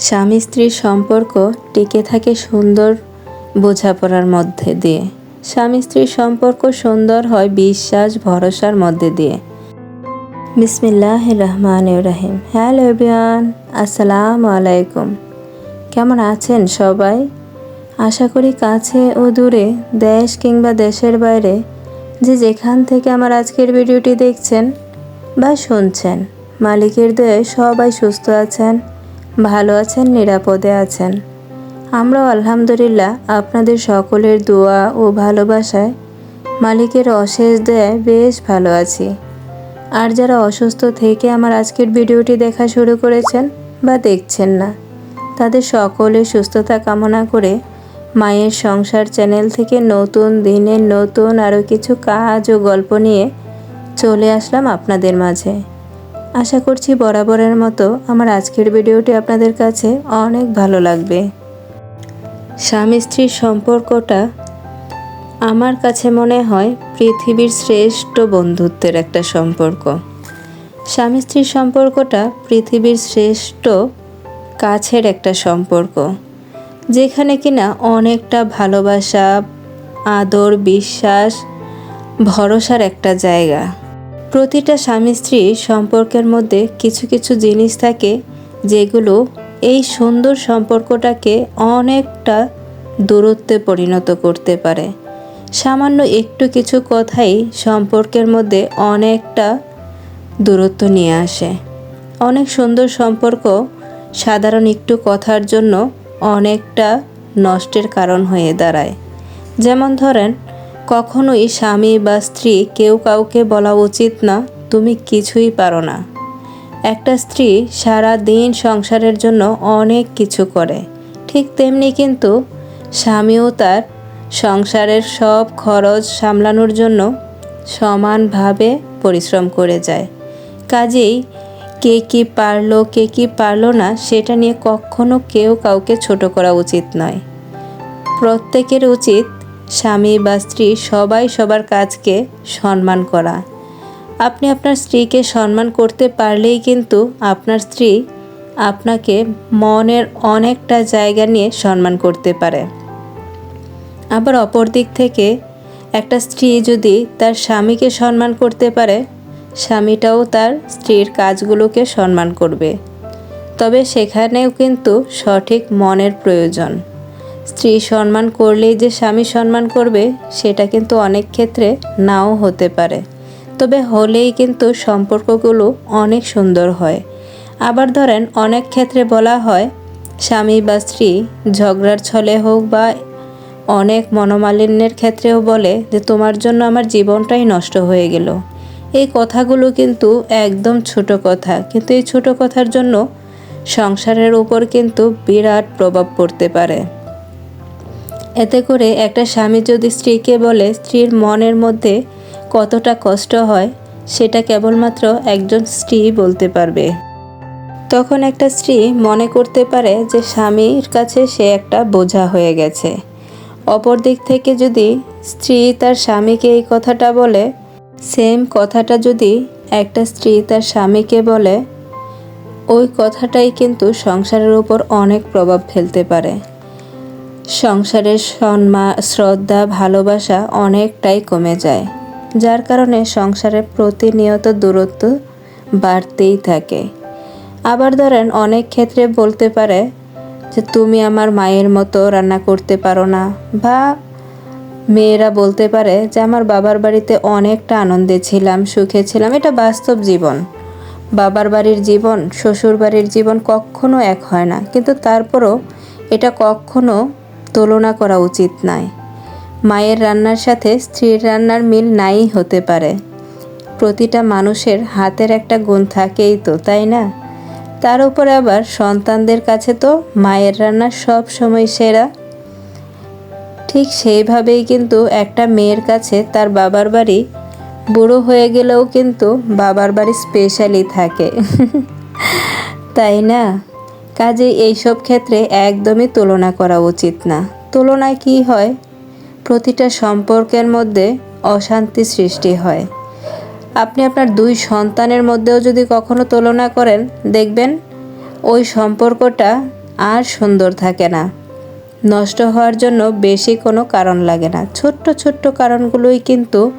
স্বামী স্ত্রীর সম্পর্ক টিকে থাকে সুন্দর বোঝাপড়ার মধ্যে দিয়ে। স্বামী স্ত্রীর সম্পর্ক সুন্দর হয় বিশ্বাস, ভরসার মধ্যে দিয়ে। বিসমিল্লাহ রহমান রাহিম হ্যালো এভরিওয়ান, আসসালামু আলাইকুম। কেমন আছেন সবাই? আশা করি কাছে ও দূরে, দেশ কিংবা দেশের বাইরে, যে যেখান থেকে আমার আজকের ভিডিওটি দেখছেন বা শুনছেন, মালিকের দয়ে সবাই সুস্থ আছেন। ভালো আছেন, নিরাপদে আছেন। আমরা আলহামদুলিল্লাহ আপনাদের সকলের দোয়া ও ভালোবাসায় মালিকের অশেষ দেয় বেশ ভালো আছি। আর যারা অসুস্থ থেকে আমার আজকের ভিডিওটি দেখা শুরু করেছেন বা দেখছেন না, তাদের সকলের সুস্থতা কামনা করে মায়ের সংসার চ্যানেল থেকে নতুন দিনের নতুন আরও কিছু কাজ ও গল্প নিয়ে চলে আসলাম আপনাদের মাঝে। আশা করছি বরাবরের মতো আমার আজকের ভিডিওটি আপনাদের কাছে অনেক ভালো লাগবে। স্বামী স্ত্রীর সম্পর্কটা আমার কাছে মনে হয় পৃথিবীর শ্রেষ্ঠ বন্ধুত্বের একটা সম্পর্ক। স্বামী স্ত্রীর সম্পর্কটা পৃথিবীর শ্রেষ্ঠ কাছের একটা সম্পর্ক, যেখানে কিনা অনেকটা ভালোবাসা, আদর, বিশ্বাস, ভরসার একটা জায়গা। প্রতিটা স্বামী স্ত্রী সম্পর্কের মধ্যে কিছু কিছু জিনিস থাকে যেগুলো এই সুন্দর সম্পর্কটাকে অনেকটা দূরত্বে পরিণত করতে পারে। সামান্য একটু কিছু কথাই সম্পর্কের মধ্যে অনেকটা দূরত্ব নিয়ে আসে। অনেক সুন্দর সম্পর্ক সাধারণ একটু কথার জন্য অনেকটা নষ্টের কারণ হয়ে দাঁড়ায়। যেমন ধরেন কখনোই স্বামী বা স্ত্রী কেউ কাউকে বলা উচিত না, তুমি কিছুই পারো না। একটা স্ত্রী সারা দিন সংসারের জন্য অনেক কিছু করে। ঠিক তেমনি কিন্তু স্বামীও তার সংসারের সব খরচ সামলানোর জন্য সমানভাবে পরিশ্রম করে যায়। কাজেই কে কি পারল, কে কি পারল না, সেটা নিয়ে কখনো কেউ কাউকে ছোট করা উচিত নয়। প্রত্যেকের উচিত স্বামী বা স্ত্রী সবাই সবার কাজকে সম্মান করা। আপনি আপনার স্ত্রীকে সম্মান করতে পারলেই কিন্তু আপনার স্ত্রী আপনাকে মনের অনেকটা জায়গা নিয়ে সম্মান করতে পারে। আবার অপর দিক থেকে একটা স্ত্রী যদি তার স্বামীকে সম্মান করতে পারে, স্বামীটাও তার স্ত্রীর কাজগুলোকে সম্মান করবে। তবে সেখানেও কিন্তু সঠিক মনের প্রয়োজন। স্ত্রী সম্মান করলেই যে স্বামী সম্মান করবে, সেটা কিন্তু অনেক ক্ষেত্রে নাও হতে পারে। তবে হলেই কিন্তু সম্পর্কগুলো অনেক সুন্দর হয়। আবার ধরেন, অনেক ক্ষেত্রে বলা হয়, স্বামী বা স্ত্রী ঝগড়ার ছলে হোক বা অনেক মনোমালিন্যের ক্ষেত্রেও বলে যে, তোমার জন্য আমার জীবনটাই নষ্ট হয়ে গেল। এই কথাগুলো কিন্তু একদম ছোট কথা। কিন্তু এই ছোট কথার জন্য সংসারের উপর কিন্তু বিরাট প্রভাব পড়তে পারে। এতে করে একটা স্বামী যদি স্ত্রীকে বলে স্ত্রীর মনের মধ্যে কতটা কষ্ট হয়, সেটা কেবলমাত্র একজন স্ত্রী বলতে পারবে। তখন একটা স্ত্রী মনে করতে পারে যে স্বামীর কাছে সে একটা বোঝা হয়ে গেছে। অপর দিক থেকে যদি স্ত্রী তার স্বামীকে এই কথাটা বলে, সেম কথাটা যদি একটা স্ত্রী তার স্বামীকে বলে, ওই কথাটাই কিন্তু সংসারের উপর অনেক প্রভাব ফেলতে পারে। সংসারের সম্মান শ্রদ্ধা, ভালোবাসা অনেকটাই কমে যায়, যার কারণে সংসারে প্রতিনিয়ত দূরত্ব বাড়তেই থাকে। আবার ধরেন, অনেক ক্ষেত্রে বলতে পারে যে, তুমি আমার মায়ের মতো রান্না করতে পারো না। বা মেয়েরা বলতে পারে যে, আমার বাবার বাড়িতে অনেকটা আনন্দে ছিলাম, সুখে ছিলাম। এটা বাস্তব জীবন। বাবার বাড়ির জীবন শ্বশুর বাড়ির জীবন কখনো এক হয় না। কিন্তু তারপরও এটা কখনো তুলনা করা উচিত নয়। মায়ের রান্নার সাথে স্ত্রীর রান্নার মিল নাই হতে পারে। প্রতিটা মানুষের হাতের একটা গুণ থাকেই তো, তাই না? তার উপরে আবার সন্তানদের কাছে তো মায়ের রান্না সব সময় সেরা। ঠিক সেইভাবেই কিন্তু একটা মেয়ের কাছে তার বাবার বাড়ি বুড়ো হয়ে গেলেও কিন্তু বাবার বাড়ি স্পেশালি থাকে। তাই না? কাজে এইসব ক্ষেত্রে একদমই তুলনা করা উচিত না। তুলনায় কি হয়? প্রতিটা সম্পর্কের মধ্যে অশান্তি সৃষ্টি হয়। আপনি আপনার দুই সন্তানের মধ্যেও যদি কখনো তুলনা করেন, দেখবেন ওই সম্পর্কটা আর সুন্দর থাকে না। নষ্ট হওয়ার জন্য বেশি কোনো কারণ লাগে না। ছোট্ট ছোট্ট কারণগুলোই কিন্তু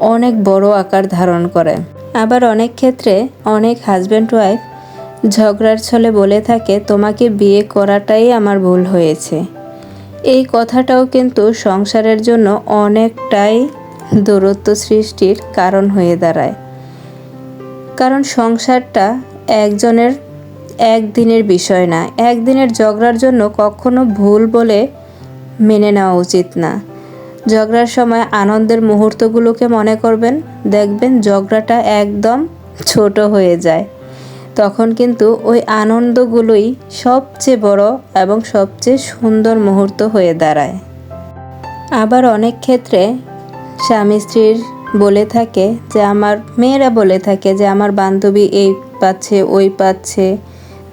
অনেক বড় আকার ধারণ করে। আবার অনেক ক্ষেত্রে অনেক হাজব্যান্ড ওয়াইফ ঝগড়ার ছলে বলে থাকে, তোমাকে বিয়ে করাটাই আমার ভুল হয়েছে। এই কথাটাও কিন্তু সংসারের জন্য অনেকটাই দূরত্ব সৃষ্টির কারণ হয়ে দাঁড়ায়। কারণ সংসারটা একজনের একদিনের বিষয় না, একদিনের ঝগড়ার জন্য কখনো ভুল বলে মেনে নেওয়া উচিত না। ঝগড়ার সময় আনন্দের মুহূর্তগুলোকে মনে করবেন, দেখবেন ঝগড়াটা একদম ছোট হয়ে যায়। তখন কিন্তু ওই আনন্দগুলোই সবচেয়ে বড় এবং সবচেয়ে সুন্দর মুহূর্ত হয়ে দাঁড়ায়। আবার অনেক ক্ষেত্রে স্বামী স্ত্রীর বলে থাকে যে, আমার মেয়েরা বলে থাকে যে, আমার বান্ধবী এই পাচ্ছে, ওই পাচ্ছে,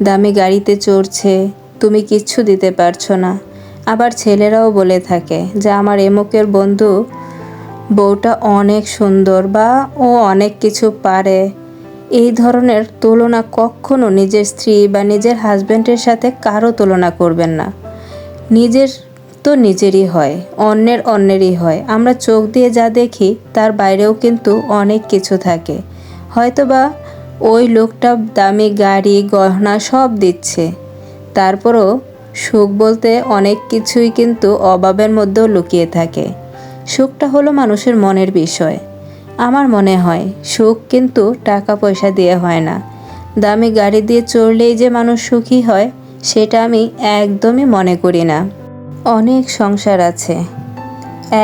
দামি গাড়িতে চড়ছে, তুমি কিচ্ছু দিতে পারছ না। আবার ছেলেরাও বলে থাকে যে, আমার এমকের বন্ধু বউটা অনেক সুন্দর বা ও অনেক কিছু পারে এই ধরনের তুলনা কখনো নিজের স্ত্রী বা নিজের হাজব্যান্ডের সাথে কারও তুলনা করবেন না। নিজের তো নিজেরই হয়, অন্যের অন্যেরই হয়। আমরা চোখ দিয়ে যা দেখি, তার বাইরেও কিন্তু অনেক কিছু থাকে। হয়তোবা ওই লোকটা দামি গাড়ি, গহনা সব দিচ্ছে। তারপরও সুখ বলতে অনেক কিছুই কিন্তু অভাবের মধ্যেও লুকিয়ে থাকে। সুখটা হলো মানুষের মনের বিষয়। আমার মনে হয়, সুখ কিন্তু টাকা পয়সা দিয়ে হয় না। দামি গাড়ি দিয়ে চড়লেই যে মানুষ সুখী হয়, সেটা আমি একদমই মনে করি না। অনেক সংসার আছে,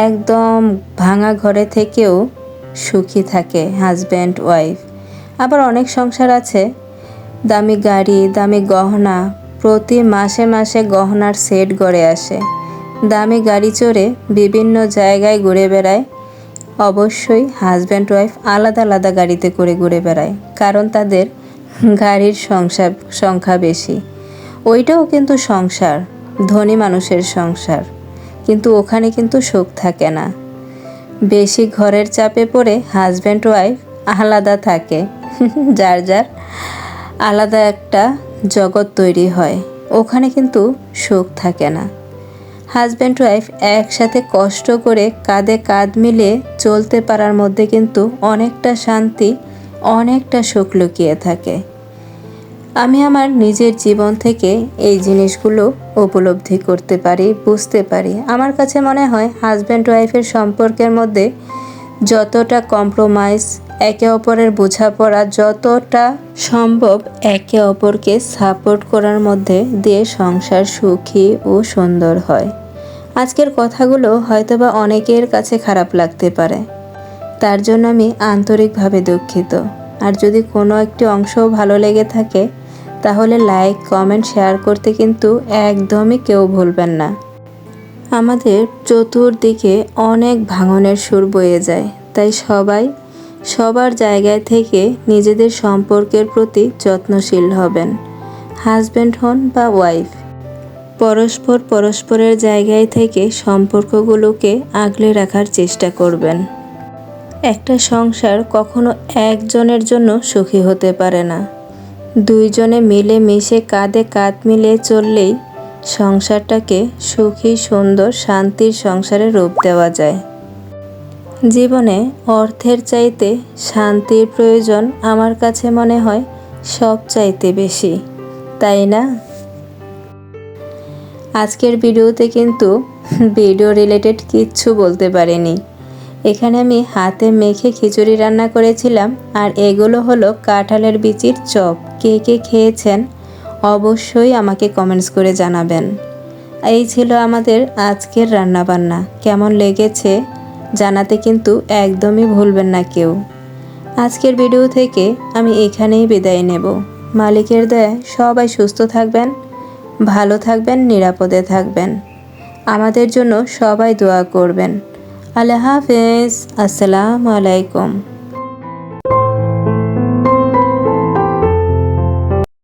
একদম ভাঙা ঘরে থেকেও সুখী থাকে হাজব্যান্ড ওয়াইফ আবার অনেক সংসার আছে, দামি গাড়ি, দামি গহনা, প্রতি মাসে মাসে গহনার সেট গড়ে আসে। দামি গাড়ি চড়ে বিভিন্ন জায়গায় ঘুরে বেড়ায় অবশ্যই হাজব্যান্ড ওয়াইফ আলাদা আলাদা গাড়িতে করে ঘুরে বেড়ায়, কারণ তাদের গাড়ির সংসার, সংখ্যা বেশি। ওইটাও কিন্তু সংসার, ধনী মানুষের সংসার। কিন্তু ওখানে কিন্তু সুখ থাকে না। বেশি ঘরের চাপে পড়ে হাজব্যান্ড ওয়াইফ আলাদা থাকে। যার যার আলাদা একটা জগৎ তৈরি হয়। ওখানে কিন্তু সুখ থাকে না। হাজব্যান্ড ওয়াইফ একসাথে কষ্ট করে কাঁধে কাঁধ মিলে চলতে পারার মধ্যে কিন্তু অনেকটা শান্তি, অনেকটা সুখ লুকিয়ে থাকে। আমি আমার নিজের জীবন থেকে এই জিনিসগুলো উপলব্ধি করতে পারি, বুঝতে পারি। আমার কাছে মনে হয় হাজব্যান্ড ওয়াইফের সম্পর্কের মধ্যে যতটা কম্প্রোমাইজ একে অপরের বোঝাপড়া যতটা সম্ভব একে অপরকে সাপোর্ট করার মধ্যে দিয়ে সংসার সুখী ও সুন্দর হয়। আজকের কথাগুলো হয়তোবা অনেকের কাছে খারাপ লাগতে পারে। তার জন্য আমি আন্তরিকভাবে দুঃখিত। আর যদি কোনো একটি অংশও ভালো লেগে থাকে, তাহলে লাইক, কমেন্ট, শেয়ার করতে কিন্তু একদমই কেউ ভুলবেন না। আমাদের চতুর্দিকে অনেক ভাঙনের সুর বয়ে যায়, তাই সবাই সবার জায়গায় থেকে নিজেদের সম্পর্কের প্রতি যত্নশীল হবেন। হাজব্যান্ড হন বা ওয়াইফ। পরস্পর পরস্পরের জায়গায় থেকে সম্পর্কগুলোকে আগলে রাখার চেষ্টা করবেন। একটা সংসার কখনো একজনের জন্য সুখী হতে পারে না। দুইজনে মিলে মিশে কাঁধে কাঁধ মিলিয়ে চললেই সংসারটাকে সুখী, সুন্দর, শান্তির সংসারে রূপ দেওয়া যায়। জীবনে অর্থের চাইতে শান্তির প্রয়োজন আমার কাছে মনে হয় সব চাইতে বেশি, তাই না? আজকের ভিডিওতে কিন্তু ভিডিও রিলেটেড কিচ্ছু বলতে পারিনি। এখানে আমি হাতে মেখে খিচুড়ি রান্না করেছিলাম, আর এগুলো হলো কাঁঠালের বিচির চপ। কে কে খেয়েছেন অবশ্যই আমাকে কমেন্টস করে জানাবেন। এই ছিল আমাদের আজকের রান্নাবান্না। কেমন লেগেছে জানাতে কিন্তু একদমই ভুলবেন না কেউ। আজকের ভিডিও থেকে আমি এখানেই বিদায় নেব। মালিকের দয়া সবাই সুস্থ থাকবেন। ভালো থাকবেন নিরাপদে থাকবেন। আমাদের জন্য সবাই দোয়া করবেন। আল্লাহ হাফেজ। আসসালামু আলাইকুম।